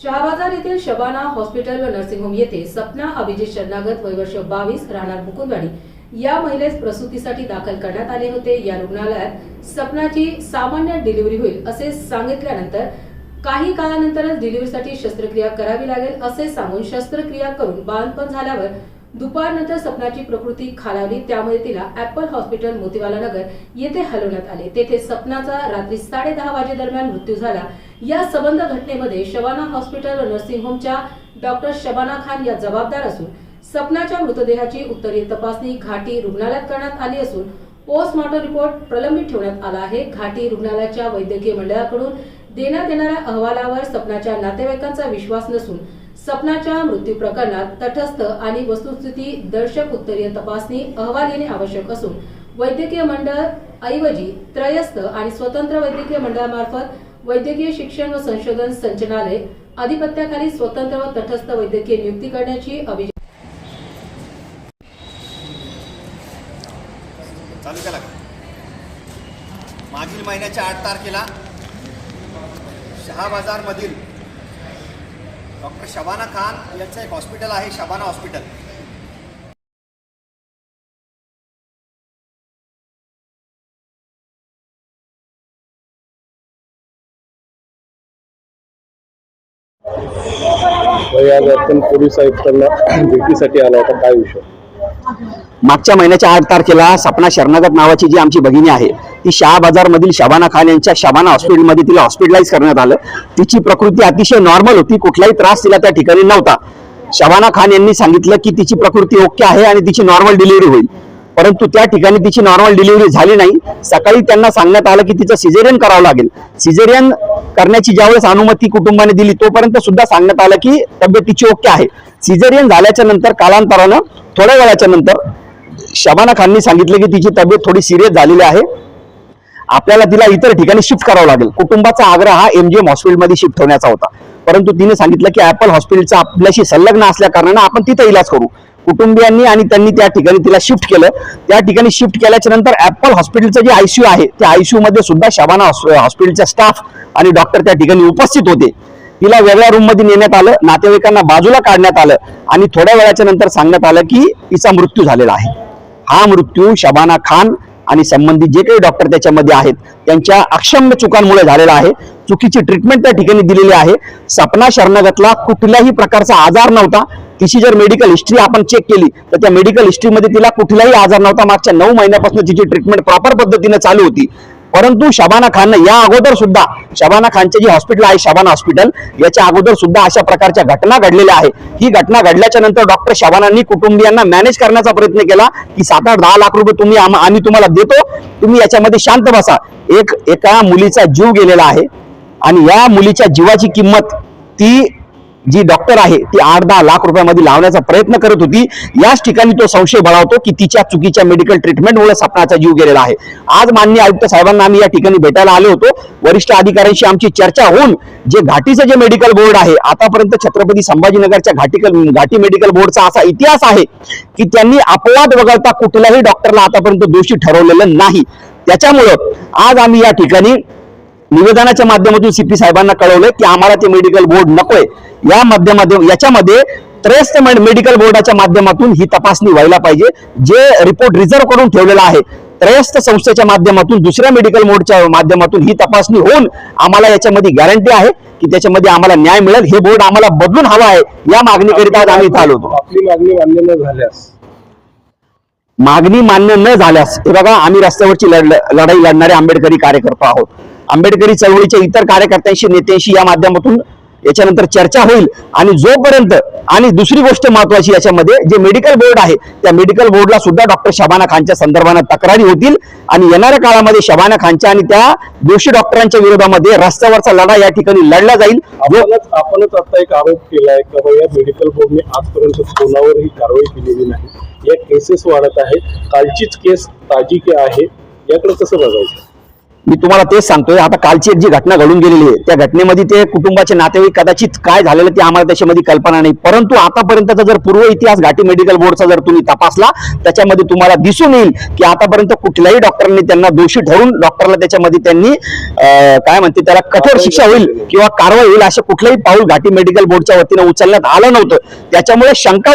शहाबाजार येथील शबाना हॉस्पिटल व nursing home येथे सपना अभिजित शरणागत वय वर्ष बावीस राहणार मुकुंदवाडी. या महिलेस प्रसूतीसाठी दाखल करण्यात आले होते. या रुग्णालयात सपनाची सामान्य डिलिव्हरी होईल असे सांगितल्यानंतर काही काळानंतरच डिलिव्हरीसाठी शस्त्रक्रिया करावी लागेल असे सांगून शस्त्रक्रिया करून बाळंतपण झाल्यावर दुपारनंतर सपनाची प्रकृती खालावली. त्यामुळे तिला ऍपल हॉस्पिटल मोतीवाला नगर येथे हलवण्यात आले. तेथे सपनाचा रात्री साडे दहा वाजेदरम्यान मृत्यू झाला. या संबंध घटनेमध्ये शबाना हॉस्पिटल नर्सिंग होमच्या डॉक्टर शबाना खान या जबाबदार असून सपनाच्या मृतदेहाची उत्तरीय तपासणी घाटी रुग्णालयात करण्यात आली असून पोस्टमॉर्टम रिपोर्ट प्रलंबित ठेवण्यात आला आहे. घाटी रुग्णालयाच्या वैद्यकीय मंडळाकडून देण्यात येणाऱ्या अहवालावर सपनाच्या नातेवाईकांचा विश्वास नसून सपनाच्या मृत्यू प्रकरणात तटस्थ आणि वस्तुस्थिती दर्शक उत्तरीय तपासणी अहवाल येणे आवश्यक असून वैद्यकीय मंडळ ऐवजी त्रयस्थ आणि स्वतंत्र वैद्यकीय मंडळामार्फत वैद्यकीय शिक्षण व संशोधन संचालनालय अधिपत्याखाली स्वतंत्र व तटस्थ वैद्यकीय नियुक्ती करण्याची अभिज मागील महिन्याच्या आठ तारखेला शहाबाजारमधील डॉक्टर शबाना खान यांचं एक हॉस्पिटल आहे शबाना हॉस्पिटल. आज आपण पोलीस आयुक्तांना भेटीसाठी आला होता. काय विषय? मागच्या महिन्याच्या आठ तारखेला सपना शरणागत नावाची जी आमची भगिनी आहे ती शहा मधील शबाना खान यांच्या शबाना हॉस्पिटलमध्ये तिला हॉस्पिटलाइज करण्यात आलं. तिची प्रकृती अतिशय नॉर्मल होती कुठलाही त्रास तिला त्या ठिकाणी नव्हता. शबाना खान यांनी सांगितलं की तिची प्रकृती ओके आहे आणि तिची नॉर्मल डिलिव्हरी होईल. परंतु त्या ठिकाणी तिची नॉर्मल डिलिव्हरी झाली नाही. सकाळी त्यांना सांगण्यात आलं की तिचं सिझेरियन करावं लागेल. सिझेरियन करण्याची ज्यावेळेस अनुमती कुटुंबाने दिली तोपर्यंत सुद्धा सांगण्यात आलं की तब्येत तिची ओके आहे. सिझेरियन झाल्याच्यानंतर कालांतरानं थोड्या वेळाच्या नंतर शबाना खाननी सांगितलं की तिची तब्येत थोडी सिरियस झालेली आहे. आपल्याला तिला इतर ठिकाणी शिफ्ट करावं लागेल. कुटुंबाचा आग्रह हा एमजीएम हॉस्पिटलमध्ये शिफ्ट होण्याचा होता. परंतु तिने सांगितलं की ऍपल हॉस्पिटलचा आपल्याशी संलग्न असल्या कारणानं आपण तिथे इलाज करू. कुटुंबियांनी आणि त्यांनी त्या ठिकाणी तिला शिफ्ट केलं. त्या ठिकाणी शिफ्ट केल्याच्यानंतर ऍपल हॉस्पिटलचं जे आयसीयू आहे त्या आयसीयू मध्ये सुद्धा शबाना हॉस- हॉस्पिटलचा स्टाफ आणि डॉक्टर त्या ठिकाणी उपस्थित होते. तिला वेगळ्या रूममध्ये नेण्यात आलं नातेवाईकांना बाजूला काढण्यात आलं आणि थोड्या वेळाच्या नंतर सांगण्यात आलं की तिचा मृत्यू झालेला आहे. हा मृत्यू शबाना खान आणि संबंधित जे काही डॉक्टर त्याच्यामध्ये आहेत त्यांच्या अक्षम्य चुकांमुळे झालेला आहे. चुकीची ट्रीटमेंट त्या ठिकाणी दिलेली आहे. सपना शरणागतला कुठल्याही प्रकारचा आजार नव्हता. तिची जर मेडिकल हिस्ट्री आपण चेक केली. तर त्या मेडिकल हिस्ट्रीमध्ये तिला कुठलाही आजार नव्हता. मागच्या नऊ महिन्यापासून तिची ट्रीटमेंट प्रॉपर पद्धतीने चालू होती. परंतु शबाना खाननं या अगोदर सुद्धा शबाना खानचे जे हॉस्पिटल आहे शबाना हॉस्पिटल याच्या अगोदर सुद्धा अशा प्रकारच्या घटना घडलेल्या आहे ही घटना घडल्याच्या नंतर डॉक्टर शबानांनी कुटुंबियांना मॅनेज करण्याचा प्रयत्न केला की सात आठ दहा लाख रुपये तुम्ही आम्ही तुम्हाला देतो. तुम्ही याच्यामध्ये शांत बसा. एक एका मुलीचा जीव गेलेला आहे आणि या मुलीच्या जीवाची किंमत ती जी डॉक्टर आहे ती आठ दहा लाख रुपयामध्ये लावण्याचा प्रयत्न करत होती. याच ठिकाणी तो संशय बळावतो की तिच्या चुकीच्या मेडिकल ट्रीटमेंटमुळे सपनाचा जीव गेलेला आहे. आज माननीय आयुक्त साहेबांना आम्ही या ठिकाणी भेटायला आलो होतो. वरिष्ठ अधिकाऱ्यांशी आमची चर्चा होऊन जे घाटीचं जे मेडिकल बोर्ड आहे आतापर्यंत छत्रपती संभाजीनगरच्या घाटी घाटी मेडिकल बोर्डचा असा इतिहास आहे की त्यांनी अपवाद वगळता कुठल्याही डॉक्टरला आतापर्यंत दोषी ठरवलेलं नाही. त्याच्यामुळं आज आम्ही या ठिकाणी निवेदनाच्या माध्यमातून सीपी साहेबांना कळवलंय की आम्हाला ते मेडिकल बोर्ड नकोय. या माध्यमातून याच्यामध्ये त्रयस्थ मेडिकल बोर्डाच्या माध्यमातून ही तपासणी व्हायला पाहिजे. जे रिपोर्ट रिझर्व्ह करून ठेवलेला आहे त्रयस्थ संस्थेच्या माध्यमातून दुसऱ्या मेडिकल बोर्डच्या माध्यमातून ही तपासणी होऊन आम्हाला याच्यामध्ये गॅरंटी आहे की त्याच्यामध्ये आम्हाला न्याय मिळेल. हे बोर्ड आम्हाला बदलून हवं आहे. या मागणीकरिता आज आम्ही इथं आलो होतो. आपली मागणी मान्य न झाल्यास मागणी मान्य न झाल्यास हे बघा आम्ही रस्त्यावरची लढाई लढणारे आंबेडकरी कार्यकर्ता आहोत. आंबेडकरी चळवळीच्या इतर कार्यकर्त्यांशी नेत्यांशी या माध्यमातून याच्यानंतर चर्चा होईल आणि जोपर्यंत आणि दुसरी गोष्ट महत्वाची याच्यामध्ये जे मेडिकल बोर्ड आहे त्या मेडिकल बोर्डला सुद्धा डॉक्टर शबाना खानच्या संदर्भात तक्रारी होतील. आणि येणाऱ्या काळामध्ये शबाना खानच्या आणि त्या दोषी डॉक्टरांच्या विरोधामध्ये रस्त्यावरचा लढा या ठिकाणी लढला जाईल. आपणच आता एक आरोप केलाय का या मेडिकल बोर्डने आजपर्यंत कोणावर ही कारवाई केलेली नाही. या केसेस वाढत आहेत. कालचीच केस ताजी के आहे. याकडे कसं बघायचं? मी तुम्हाला तेच सांगतोय आता कालची एक जी घटना घडून गेलेली आहे त्या घटनेमध्ये ते कुटुंबाचे नातेवाईक कदाचित काय झालेलं ते आम्हाला त्याच्यामध्ये कल्पना नाही. परंतु आतापर्यंतचा जर पूर्व इतिहास घाटी मेडिकल बोर्डचा जर तुम्ही तपासला त्याच्यामध्ये तुम्हाला दिसून येईल की आतापर्यंत कुठल्याही डॉक्टरांनी त्यांना दोषी ठरवून डॉक्टरला त्याच्यामध्ये त्यांनी काय म्हणते त्याला कठोर शिक्षा होईल किंवा कारवाई होईल असं कुठलंही पाऊल घाटी मेडिकल बोर्डच्या वतीनं उचलण्यात आलं नव्हतं. त्याच्यामुळे शंका